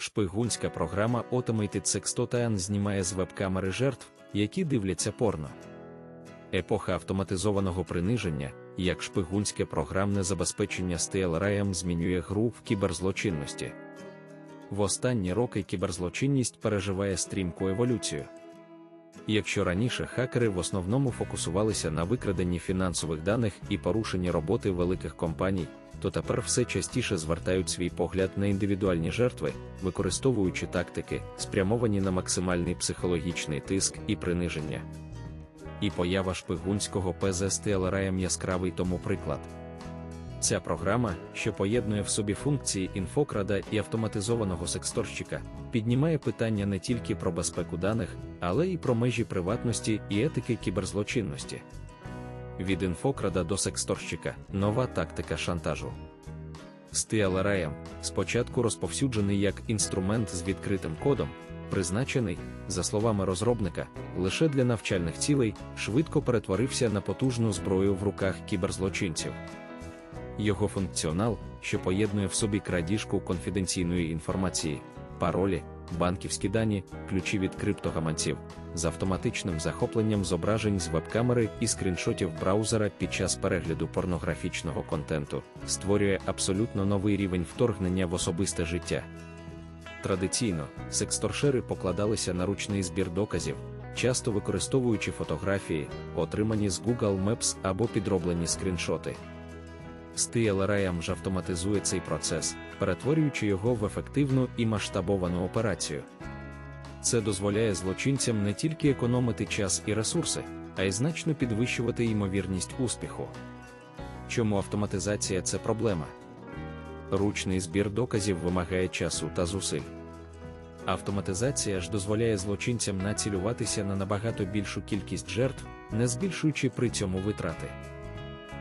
Шпигунська програма Automated Sextotian знімає з веб-камери жертв, які дивляться порно. Епоха автоматизованого приниження, як шпигунське програмне забезпечення з змінює гру в кіберзлочинності. В останні роки кіберзлочинність переживає стрімку еволюцію. Якщо раніше хакери в основному фокусувалися на викраденні фінансових даних і порушенні роботи великих компаній, то тепер все частіше звертають свій погляд на індивідуальні жертви, використовуючи тактики, спрямовані на максимальний психологічний тиск і приниження. І поява шпигунського ПЗ TLRM яскравий тому приклад. Ця програма, що поєднує в собі функції інфокрада і автоматизованого сексторщика, піднімає питання не тільки про безпеку даних, але й про межі приватності і етики кіберзлочинності. Від інфокрада до сексторщика нова тактика шантажу. STLRM спочатку розповсюджений як інструмент з відкритим кодом, призначений, за словами розробника, лише для навчальних цілей, швидко перетворився на потужну зброю в руках кіберзлочинців. Його функціонал, що поєднує в собі крадіжку конфіденційної інформації, паролі, банківські дані, ключі від криптогаманців, з автоматичним захопленням зображень з веб-камери і скріншотів браузера під час перегляду порнографічного контенту, створює абсолютно новий рівень вторгнення в особисте життя. Традиційно, сексторшери покладалися на ручний збір доказів, часто використовуючи фотографії, отримані з Google Maps або підроблені скріншоти. STLRM ж автоматизує цей процес, перетворюючи його в ефективну і масштабовану операцію. Це дозволяє злочинцям не тільки економити час і ресурси, а й значно підвищувати ймовірність успіху. Чому автоматизація це проблема? Ручний збір доказів вимагає часу та зусиль. Автоматизація ж дозволяє злочинцям націлюватися на набагато більшу кількість жертв, не збільшуючи при цьому витрати.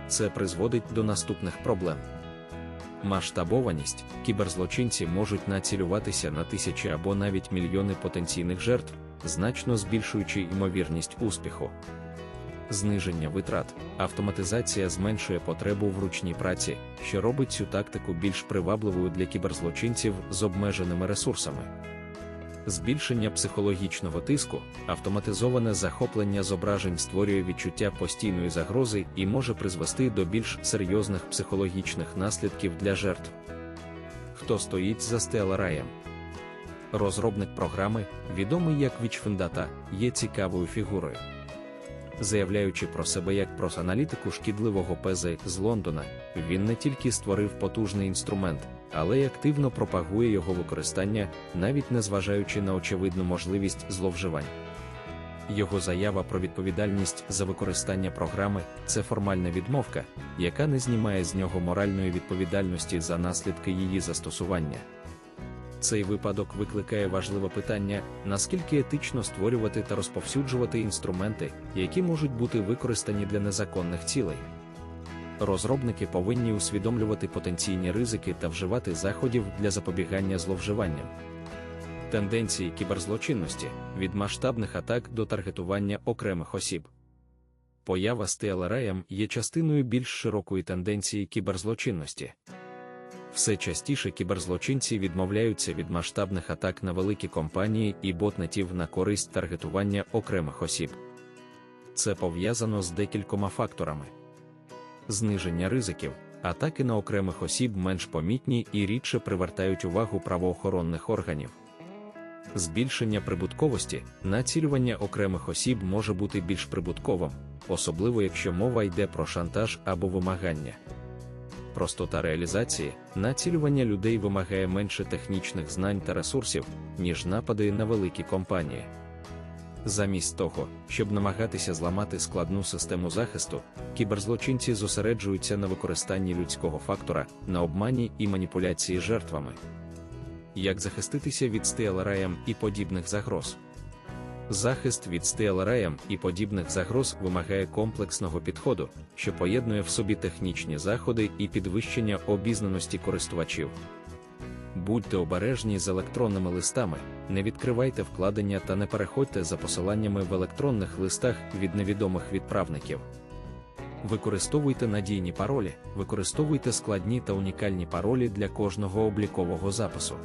Це призводить до наступних проблем. Масштабованість кіберзлочинці можуть націлюватися на тисячі або навіть мільйони потенційних жертв, значно збільшуючи ймовірність успіху. Зниження витрат, автоматизація зменшує потребу в ручній праці, що робить цю тактику більш привабливою для кіберзлочинців з обмеженими ресурсами. Збільшення психологічного тиску, автоматизоване захоплення зображень створює відчуття постійної загрози і може призвести до більш серйозних психологічних наслідків для жертв. Хто стоїть за стелараєм? Розробник програми, відомий як Вічфендата, є цікавою фігурою. Заявляючи про себе як про аналітику шкідливого ПЗ з Лондона, він не тільки створив потужний інструмент, але й активно пропагує його використання, навіть незважаючи на очевидну можливість зловживань. Його заява про відповідальність за використання програми це формальна відмовка, яка не знімає з нього моральної відповідальності за наслідки її застосування. Цей випадок викликає важливе питання, наскільки етично створювати та розповсюджувати інструменти, які можуть бути використані для незаконних цілей. Розробники повинні усвідомлювати потенційні ризики та вживати заходів для запобігання зловживанням. Тенденції кіберзлочинності від масштабних атак до таргетування окремих осіб. Поява з TLRM є частиною більш широкої тенденції кіберзлочинності. Все частіше кіберзлочинці відмовляються від масштабних атак на великі компанії і ботнетів на користь таргетування окремих осіб. Це пов'язано з декількома факторами. Зниження ризиків, атаки на окремих осіб менш помітні і рідше привертають увагу правоохоронних органів. Збільшення прибутковості, націлювання окремих осіб може бути більш прибутковим, особливо якщо мова йде про шантаж або вимагання простота реалізації, націлювання людей вимагає менше технічних знань та ресурсів, ніж напади на великі компанії. Замість того, щоб намагатися зламати складну систему захисту, кіберзлочинці зосереджуються на використанні людського фактора, на обмані і маніпуляції жертвами. Як захиститися від стелераєм і подібних загроз? Захист від стелереям і подібних загроз вимагає комплексного підходу, що поєднує в собі технічні заходи і підвищення обізнаності користувачів. Будьте обережні з електронними листами, не відкривайте вкладення та не переходьте за посиланнями в електронних листах від невідомих відправників. Використовуйте надійні паролі, використовуйте складні та унікальні паролі для кожного облікового запису.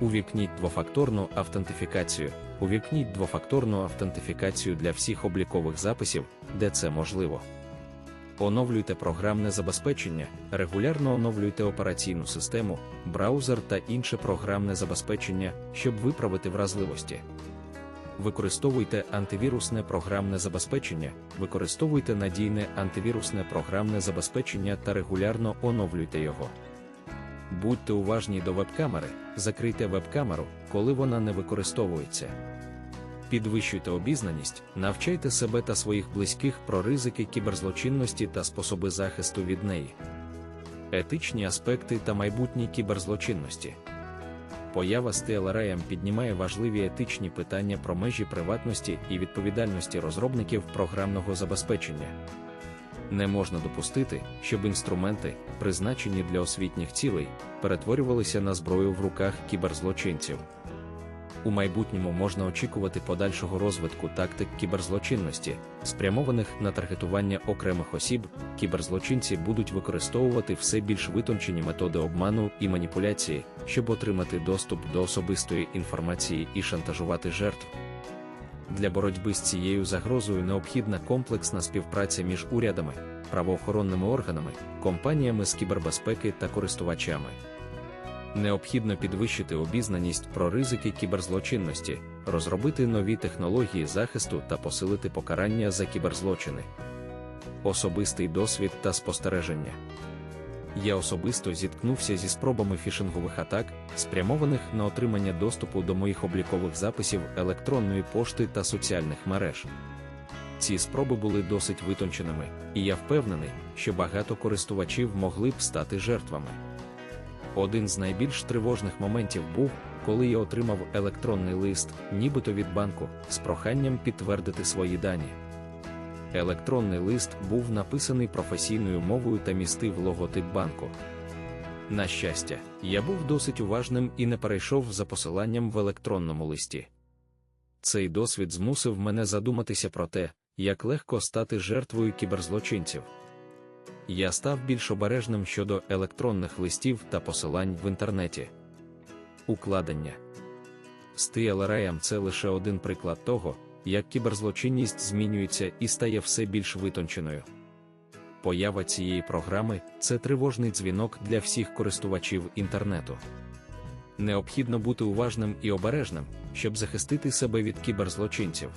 Увікніть двофакторну автентифікацію. Увікніть двофакторну автентифікацію для всіх облікових записів, де це можливо. Оновлюйте програмне забезпечення, регулярно оновлюйте операційну систему, браузер та інше програмне забезпечення, щоб виправити вразливості. Використовуйте антивірусне програмне забезпечення, використовуйте надійне антивірусне програмне забезпечення та регулярно оновлюйте його. Будьте уважні до веб-камери, закрийте веб-камеру, коли вона не використовується. Підвищуйте обізнаність, навчайте себе та своїх близьких про ризики кіберзлочинності та способи захисту від неї. Етичні аспекти та майбутні кіберзлочинності. Поява TLRM піднімає важливі етичні питання про межі приватності і відповідальності розробників програмного забезпечення. Не можна допустити, щоб інструменти, призначені для освітніх цілей, перетворювалися на зброю в руках кіберзлочинців. У майбутньому можна очікувати подальшого розвитку тактик кіберзлочинності, спрямованих на таргетування окремих осіб, кіберзлочинці будуть використовувати все більш витончені методи обману і маніпуляції, щоб отримати доступ до особистої інформації і шантажувати жертв. Для боротьби з цією загрозою необхідна комплексна співпраця між урядами, правоохоронними органами, компаніями з кібербезпеки та користувачами. Необхідно підвищити обізнаність про ризики кіберзлочинності, розробити нові технології захисту та посилити покарання за кіберзлочини. Особистий досвід та спостереження. Я особисто зіткнувся зі спробами фішингових атак, спрямованих на отримання доступу до моїх облікових записів електронної пошти та соціальних мереж. Ці спроби були досить витонченими, і я впевнений, що багато користувачів могли б стати жертвами. Один з найбільш тривожних моментів був, коли я отримав електронний лист, нібито від банку, з проханням підтвердити свої дані. Електронний лист був написаний професійною мовою та містив логотип банку. На щастя, я був досить уважним і не перейшов за посиланням в електронному листі. Цей досвід змусив мене задуматися про те, як легко стати жертвою кіберзлочинців. Я став більш обережним щодо електронних листів та посилань в інтернеті. Укладення з TLRM – це лише один приклад того, як кіберзлочинність змінюється і стає все більш витонченою. Поява цієї програми це тривожний дзвінок для всіх користувачів інтернету. Необхідно бути уважним і обережним, щоб захистити себе від кіберзлочинців.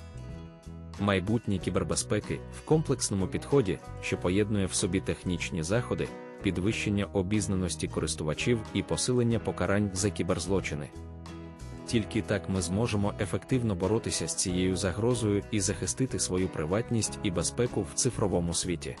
Майбутнє кібербезпеки в комплексному підході, що поєднує в собі технічні заходи, підвищення обізнаності користувачів і посилення покарань за кіберзлочини. Тільки так ми зможемо ефективно боротися з цією загрозою і захистити свою приватність і безпеку в цифровому світі.